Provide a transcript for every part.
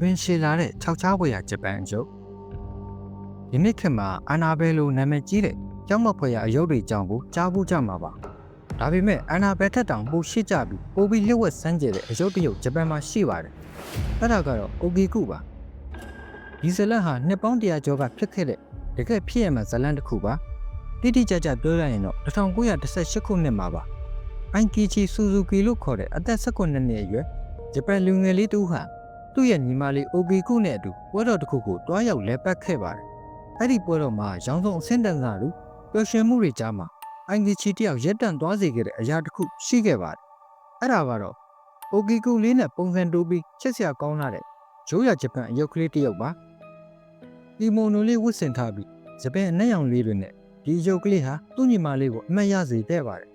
ပင်ရှည်လာတဲ့ခြောက်ချားဖွယ်ရာဂျပန်အယုတ်ဒီနေ့ခေတ်မှာအာနာဘဲလိုနာမည်ကြီးတဲ့ကျောင်းမဖွယ်ရာအယုတ်တွေကြောင့်ကိုကြားဖို့ကြမှာပါဒါပေမဲ့အာနာဘဲထက်တောင်ပိုရှိကြပြီးပိုပြီးလျှို့ဝှက်စမ်းကြဲတဲ့အယုတ်တစ်ယုတ်ဂျပန်မှာရှိပါတယ်အဲ့ဒါကတော့အိုဂီကုပါဒီဇလန်ဟာနှစ်ပေါင်းတရာကျော်ကဖြစ်ခဲ့တဲ့တကယ်ဖြစ်ရမှဇလန်တစ်ခုပါတိတိကျကျပြောရရင်တော့1918ခုနှစ်မှာပါအိုင်ကီချီဆူဇူကီလို့ခေါ်တဲ့အသက်19နှစ်အရွယ်ဂျပန်လူငယ်လေးတူဟာ သူ့ရဲ့ညီမလေးအိုဂီကုနဲ့အတူပွဲတော်တစ်ခုကိုတွားရောက်လဲပတ်ခဲ့ပါတယ်အဲ့ဒီပွဲတော်မှာရောင်းဆုံးအဆင့်တန်းစားလူပျော်ရွှင်မှုတွေကြားမှာအိုင်ကီချီတယောက်ရက်တန့်သွားစေခဲ့တဲ့အရာတစ်ခုရှိခဲ့ပါတယ်အဲ့ဒါကတော့အိုဂီကုလေးနဲ့ပုံစံတိုးပြီးချက်စရာကောင်းလာတဲ့ရိုးရဂျပန်အယုတ်ကလေးတစ်ယောက်ပါဒီမိုနိုလေးဝတ်ဆင်ထားပြီးဂျပန်အနက်ရောင်လေးတွေနဲ့ဒီအယုတ်ကလေးဟာသူ့ညီမလေးကိုအမှတ်ရစေတဲ့ပါတယ်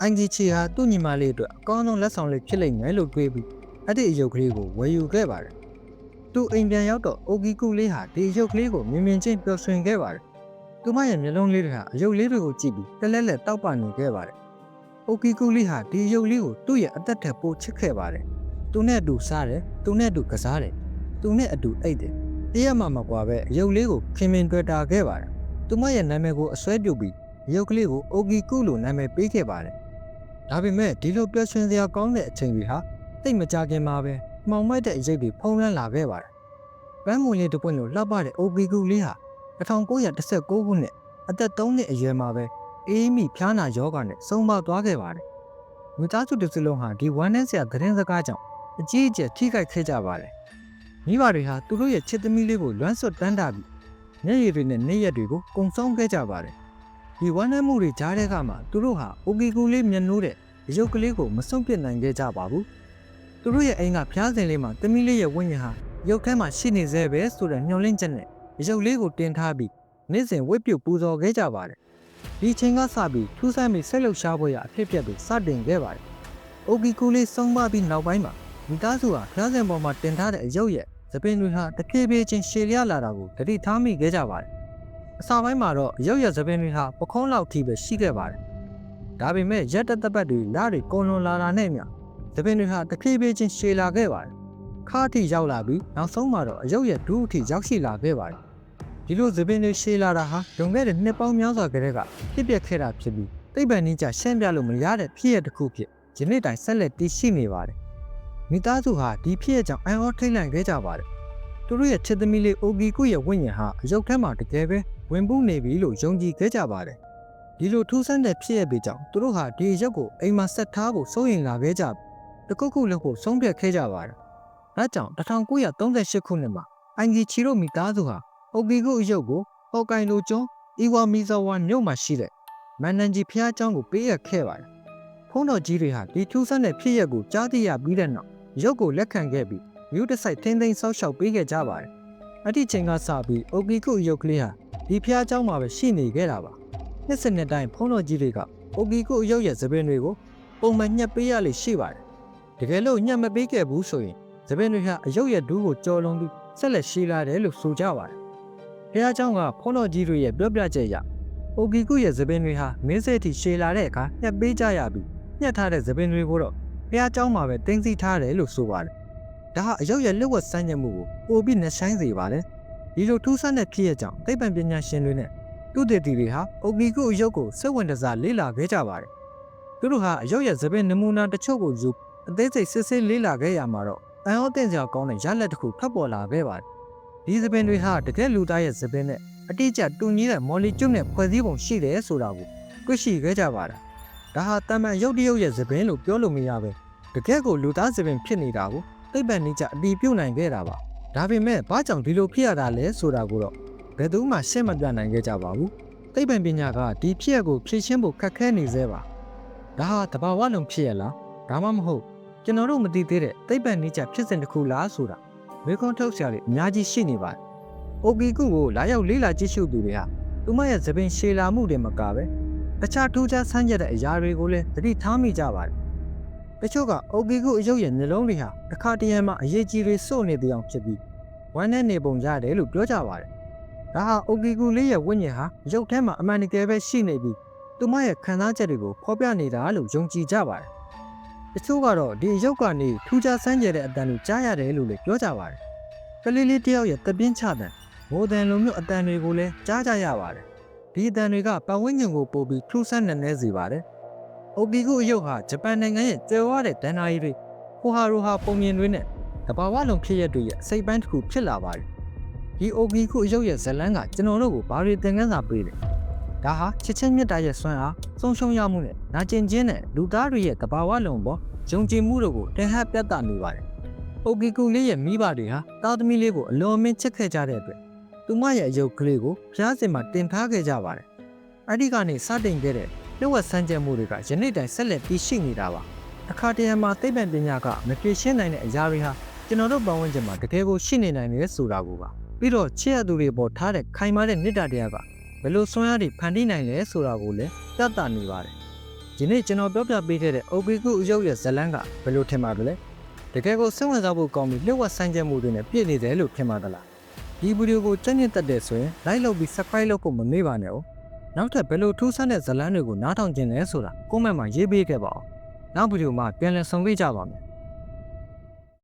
အိုင်ကီချီဟာသူ့ညီမလေးအတွက်အကောင်းဆုံးလက်ဆောင်လေးဖြစ်လိမ့်မယ်လို့တွေးပြီး အဲ့ဒီအယုတ်ကလေးကိုဝယ်ယူခဲ့ပါတယ်။သူအိမ်ပြန်ရောက်တော့အိုဂီကုလေးဟာဒီအယုတ်ကလေးကိုမြင်မြင်ချင်းပျော်ရွှင်ခဲ့ပါတယ်။သူမရဲ့မျက်လုံးလေးတွေဟာအယုတ်လေးတွေကိုကြည့်ပြီးတလဲလဲတောက်ပနေခဲ့ပါတယ်။အိုဂီကုလေးဟာဒီအယုတ်လေးကိုသူ့ရဲ့အသက်ထက်ပိုချစ်ခဲ့ပါတယ်။သူနဲ့အတူစားတယ်၊သူနဲ့အတူကစားတယ်၊သူနဲ့အတူအိတ်တယ်။တရက်မှမကွာပဲအယုတ်လေးကိုခင်မင်တွေ့တာခဲ့ပါတယ်။သူမရဲ့နာမည်ကိုအစွဲပြုတ်ပြီးအယုတ်ကလေးကိုအိုဂီကုလို့နာမည်ပေးခဲ့ပါတယ်။ဒါပေမဲ့ဒီလိုပျော်ရွှင်စရာကောင်းတဲ့အချိန်တွေဟာ တိတ်မကြခင်မှာပဲမှောင်မိုက်တဲ့အရေးတွေဖုံးလွှမ်းလာခဲ့ပါတယ်။ပန်းမွေလေးတစ်ပွင့်လိုလှပတဲ့ OB ကူလေးဟာ1916ခုနှစ်အသက်3နှစ်အရွယ်မှာပဲအေးမိဖျားနာယောဂါနဲ့ဆုံးပါသွားခဲ့ပါတယ်။မိသားစုတစ်စုလုံးဟာဒီဝမ်းနည်းစရာသတင်းစကားကြောင့်အကြီးအကျယ်ထိခိုက်ခဲ့ကြပါတယ်။မိဘတွေဟာသူတို့ရဲ့ချစ်သမီးလေးကိုလွမ်းဆွတ်တန်းတာပြီးမျက်ရည်တွေနဲ့နေရက်တွေကိုကုံဆုံးခဲ့ကြပါတယ်။ဒီဝမ်းနည်းမှုတွေကြားတဲ့ကမှသူတို့ဟာ OB ကူလေးမျက်နှိုးတဲ့အယုတ်ကလေးကိုမဆုံးပြစ်နိုင်ခဲ့ကြပါဘူး။ သူတို့ရဲ့အိမ်ကဖျားစင်လေးမှာသမီးလေးရဲ့ဝိညာဉ်ဟာရုပ်ထဲမှာရှိနေသေးပဲဆိုတဲ့ညှော်လင့်ချက်နဲ့ရုပ်လေးကိုတင်ထားပြီးနေ့စဉ်ဝိပြုတ်ပူဇော်ခဲ့ကြပါတယ်။ဒီချိန်ကစပြီးထူးဆန်းပြီးဆက်လုပ်ရှားပွဲရအဖြစ်အပျက်တွေစတင်ခဲ့ပါတယ်။အိုဂီကူလေးဆုံးမပြီးနောက်ပိုင်းမှာမိသားစုဟာဖျားစင်ပေါ်မှာတင်ထားတဲ့အရုပ်ရဲ့သပင်တွေဟာတဖြည်းဖြည်းချင်းရှည်လျလာတာကိုတတိထားမိခဲ့ကြပါတယ်။အစပိုင်းမှာတော့ရုပ်ရဲ့သပင်တွေဟာပခုံးလောက်ထိပဲရှိခဲ့ပါတယ်။ဒါပေမဲ့ရက်တသက်ပတ်တွေလားတွေကုံလွန်လာတာနဲ့မျှ သပင်တွေဟာတဖြည်းဖြည်းချင်းရှည်လာခဲ့ပါတယ်။ခါအထိရောက်လာပြီးနောက်ဆုံးမှာတော့အယုတ်ရဲ့ဒူးအထိရောက်ရှိလာခဲ့ပါတယ်။ဒီလိုသပင်တွေရှည်လာတာဟာလွန်ခဲ့တဲ့နှစ်ပေါင်းများစွာကတည်းကဖြစ်ပျက်ခဲ့တာဖြစ်ပြီးသိပ္ပံနည်းကျရှင်းပြလို့မရတဲ့ဖြစ်ရတစ်ခုဖြစ်ယနေ့တိုင်ဆက်လက်တည်ရှိနေပါတယ်။မိသားစုဟာဒီဖြစ်ရကြောင့်အံ့ဩထိတ်လန့်ခဲ့ကြပါတယ်။သူတို့ရဲ့ချစ်သမီးလေးအိုဂီကုရဲ့ဝိညာဉ်ဟာအယုတ်ထဲမှာတကယ်ပဲဝင်ပူးနေပြီလို့ယုံကြည်ခဲ့ကြပါတယ်။ဒီလိုထူးဆန်းတဲ့ဖြစ်ရပေကြောင့်သူတို့ဟာဒီအယုတ်ကိုအိမ်မှာဆက်ထားဖို့စိုးရင်လာခဲ့ကြ တခုခုလုပ်ဖို့ဆုံးဖြတ်ခဲ့ကြပါတယ်။ဒါကြောင့်1938ခုနှစ်မှာအင်ဂျီချီရိုမိသားစုဟာအိုဂီကုအယုတ်ကိုဟော်ကိုင်လိုကျွန်းအီဝါမီဇာဝါမြို့မှာရှိတဲ့မန်နန်ဂျီဖျားကျောင်းကိုပေးအပ်ခဲ့ပါတယ်။ဖုန်းတော်ကြီးတွေဟာဒီထူးဆန်းတဲ့ဖြစ်ရပ်ကိုကြားသိရပြီးတဲ့နောက်ရုပ်ကိုလက်ခံခဲ့ပြီးမြို့တစ်ဆိုင်ထင်းထင်းဆောက်ရှောက်ပေးခဲ့ကြပါတယ်။အဲ့ဒီချိန်ကစပြီးအိုဂီကုအယုတ်ကလေးဟာဒီဖျားကျောင်းမှာပဲရှိနေခဲ့တာပါ။နှစ်စနစ်တိုင်းဖုန်းတော်ကြီးတွေကအိုဂီကုအယုတ်ရဲ့သပင်တွေကိုပုံမှန်ညှက်ပေးရလေရှိပါတယ် တကယ်လို့ညံ့မပေးခဲ့ဘူးဆိုရင်သပင်တွေဟာအယုတ်ရဲ့ဒူးကိုကြော်လွန်ပြီးဆက်လက်ရှည်လာတယ်လို့ဆိုကြပါတယ်။ဘုရားကျောင်းကဖောနော်ကြီးတို့ရဲ့ပြောပြချက်အရအိုဂီကုရဲ့သပင်တွေဟာမင်းဆက်ထိရှည်လာတဲ့အခါညှက်ပေးကြရပြီးညှက်ထားတဲ့သပင်တွေကိုတော့ဘုရားကျောင်းမှာပဲတင်းစီထားတယ်လို့ဆိုပါတယ်။ဒါဟာအယုတ်ရဲ့လက်ဝတ်စမ်းညက်မှုကိုပိုပြီးနှဆိုင်စေပါတယ်။ဒီလိုထူးဆန်းတဲ့ဖြစ်ရကြောင့်သိပ္ပံပညာရှင်တွေနဲ့သူတေတီတွေဟာအိုဂီကုအယုတ်ကိုစိတ်ဝင်တစားလေ့လာခဲ့ကြပါတယ်။သူတို့ဟာအယုတ်ရဲ့သပင်နမူနာတချို့ကိုယူ အသေးစိတ်စစ်စစ်လေးလာခဲ့ရမှာတော့အန်ဟောတင်စရာကောင်းတဲ့ရလက်တစ်ခုဖတ်ပေါ်လာခဲ့ပါတယ်။ဒီသပင်တွေဟာတကယ်လူသားရဲ့သပင်နဲ့အတိအကျတူညီတဲ့မော်လီကျုပ်နဲ့ဖွဲ့စည်းပုံရှိတယ်ဆိုတာကိုတွေ့ရှိခဲ့ကြပါတယ်။ဒါဟာတမန်ရုပ်တရုပ်ရဲ့သပင်လို့ပြောလို့မရပဲတကယ်ကိုလူသားသပင်ဖြစ်နေတာကိုသိပ္ပံနည်းကျအတီးပြုတ်နိုင်ခဲ့တာပါ။ဒါပေမဲ့ဘာကြောင့်ဒီလိုဖြစ်ရတာလဲဆိုတာကိုတော့ဘယ်သူမှရှင်းမပြနိုင်ခဲ့ကြပါဘူး။သိပ္ပံပညာကဒီဖြစ်ရကိုဖြည့်ရှင်းဖို့ခက်ခဲနေသေးပါ။ဒါဟာတဘာဝလုံးဖြစ်ရလား။ဒါမှမဟုတ် ကျွန်တော်တို့မသိသေးတဲ့သိပ္ပံနည်းကျဖြစ်စဉ်တစ်ခုလားဆိုတာမေခွန်းထုတ်ဆရာတွေအများကြီးရှိနေပါတယ်။ OB ကုကိုလာရောက်လေးလာကြည့်ရှုသူတွေဟာသူမရဲ့သပင်ရှည်လာမှုတွေမကပဲတခြားထူးခြားဆန်းကျက်တဲ့အရာတွေကိုလည်းသတိထားမိကြပါတယ်။တချို့က OB ကုအယုတ်ရဲ့နှလုံးတွေဟာတစ်ခါတရံမှအရေးကြီးတွေစို့နေတဲ့အကြောင်းဖြစ်ပြီးဝမ်းနဲ့နေပုံရတယ်လို့ပြောကြပါတယ်။ဒါဟာ OB ကုလေးရဲ့ဝိညာဉ်ဟာရုပ်ထဲမှာအမှန်တကယ်ပဲရှိနေပြီးသူမရဲ့ခံစားချက်တွေကိုဖော်ပြနေတာလို့ယုံကြည်ကြပါတယ်။ တချို့ကတော့ဒီရုပ်ကနေထူးခြားဆန်းကျယ်တဲ့အတန်ကိုကြားရတယ်လို့လည်းပြောကြပါတယ်ကလေးလေးတယောက်ရဲ့တပင်းချတဲ့မိုးတန်လိုမျိုးအတန်တွေကိုလည်းကြားကြရပါတယ်ဒီအတန်တွေကပတ်ဝန်းကျင်ကိုပို့ပြီးထူးဆန်းနေနေစေပါတယ်အိုပီကုအယုတ်ဟာဂျပန်နိုင်ငံရဲ့ကျေဝါတဲ့ဒန်နာရီတွေဟိုဟာရိုဟာပုံမြင်တွေနဲ့တဘာဝလုံးဖြစ်ရက်တွေရဲ့အစိပ်ပိုင်းတစ်ခုဖြစ်လာပါတယ်ဒီအိုပီကုအယုတ်ရဲ့ဇလန်းကကျွန်တော်တို့ကိုဘာတွေသင်ခန်းစာပေးလဲ ဒါဟာချစ်ချင်းမြတ်တာရဲ့စွမ်းအားဆုံးရှုံးရမှုနဲ့နာကျင်ခြင်းနဲ့လူသားတွေရဲ့တဘာဝလုံးပေါ်ယုံကြည်မှုတို့ကိုတင်ဟပ်ပြသနေပါတယ်။အိုကီကူလေးရဲ့မိဘတွေဟာတာသမီလေးကိုအလွန်အမင်းချစ်ခဲ့ကြတဲ့အတွက်သူမရဲ့အယုတ်ကလေးကိုဖျားစင်မှာတင်ထားခဲ့ကြပါတယ်။အဲ့ဒီကနေစတင်ခဲ့တဲ့လျှို့ဝှက်ဆန်းကျက်မှုတွေကယနေ့တိုင်ဆက်လက်ပြီးရှိနေတာပါ။အခါတရံမှာသိပ္ပံပညာကမပြေရှင်းနိုင်တဲ့အရာတွေဟာကျွန်တော်တို့ပတ်ဝန်းကျင်မှာတကယ်ကိုရှိနေနိုင်တယ်ဆိုတာကိုပါ။ပြီးတော့ချစ်ရသူတွေပေါ်ထားတဲ့ခိုင်မာတဲ့မေတ္တာတရားက ဘယ်လိုစွမ်းအားတွေဖန်တီးနိုင်လဲဆိုတာကိုလည်းပြသနေပါတယ်။ဒီနေ့ကျွန်တော်ပြောပြပေးခဲ့တဲ့ OPQ အယုတ်ရဲ့ဇတ်လန်းကဘယ်လိုထင်ပါသလဲ။တကယ်ကိုစိတ်ဝင်စားဖို့ကောင်းပြီးလျှို့ဝှက်ဆိုင်ချက်မှုတွေနဲ့ပြည့်နေတယ်လို့ထင်ပါသလား။ဒီဗီဒီယိုကိုကြည့်နေတဲ့တဲ့ဆိုရင် like လုပ်ပြီး subscribe လုပ်ဖို့မမေ့ပါနဲ့哦။နောက်ထပ်ဘယ်လိုထူးဆန်းတဲ့ဇတ်လန်းတွေကိုနားထောင်ကျင်လဲဆိုတာ comment မှာရေးပေးခဲ့ပါဦး။နောက်ဗီဒီယိုမှာပြန်လည်ဆုံတွေ့ကြပါမယ်